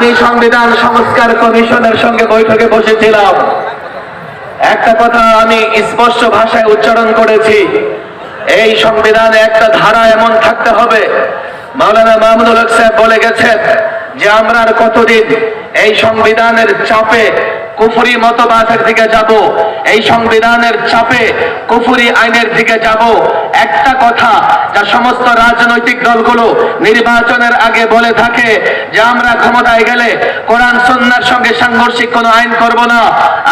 আমি সংবিধান সংস্কার কমিশনের সঙ্গে বৈঠকে বসেছিলাম। একটা কথা আমি স্পষ্ট ভাষায় উচ্চারণ করেছি, এই সংবিধানে একটা ধারা এমন থাকতে হবে। মাওলানা মাহমুদুল হক সাহেব বলে গেছেন যে, আমরা আর কতদিন এই সংবিধানের চাপে কুফুরি মতবাদের দিকে যাব, এই সংবিধানের চাপে কুফুরি আইনের দিকে যাব একটা কথা যা সমস্ত রাজনৈতিক দলগুলো নির্বাচনের আগে বলে থাকে যে আমরা ক্ষমতায় গেলে কোরআন সন্ন্যার সঙ্গে সাংঘর্ষিক কোনো আইন করব না।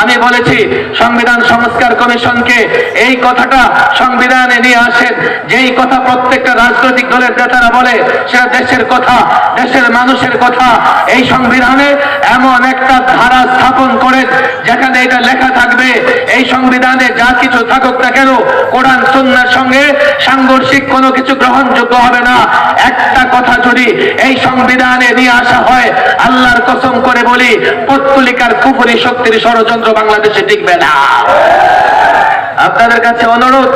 আমি বলেছি, সংবিধান সংস্কার কমিশনকে এই কথাটা সংবিধানে নিয়ে আসেন। যেই কথা প্রত্যেকটা রাজনৈতিক দলের নেতারা বলে, সেটা দেশের কথা, দেশের মানুষের কথা। এই সংবিধানে এমন একটা ধারা স্থাপন করে যেখানে এটা লেখা থাকবে এই সংবিধানে যা কিছু থাকুক না কেন, কোরআন সন্ন্যার সঙ্গে সাংঘর্ষিক কোনো কিছু গ্রহণযোগ্য হবে না। একটা কথা যদি এই সংবিধানে নিয়ে আসা হয়, আল্লাহর কসম করে বলি পত্তলিকার কুপুরি শক্তির ষড়যন্ত্র বাংলাদেশে টিকবে না। আপনাদের কাছে অনুরোধ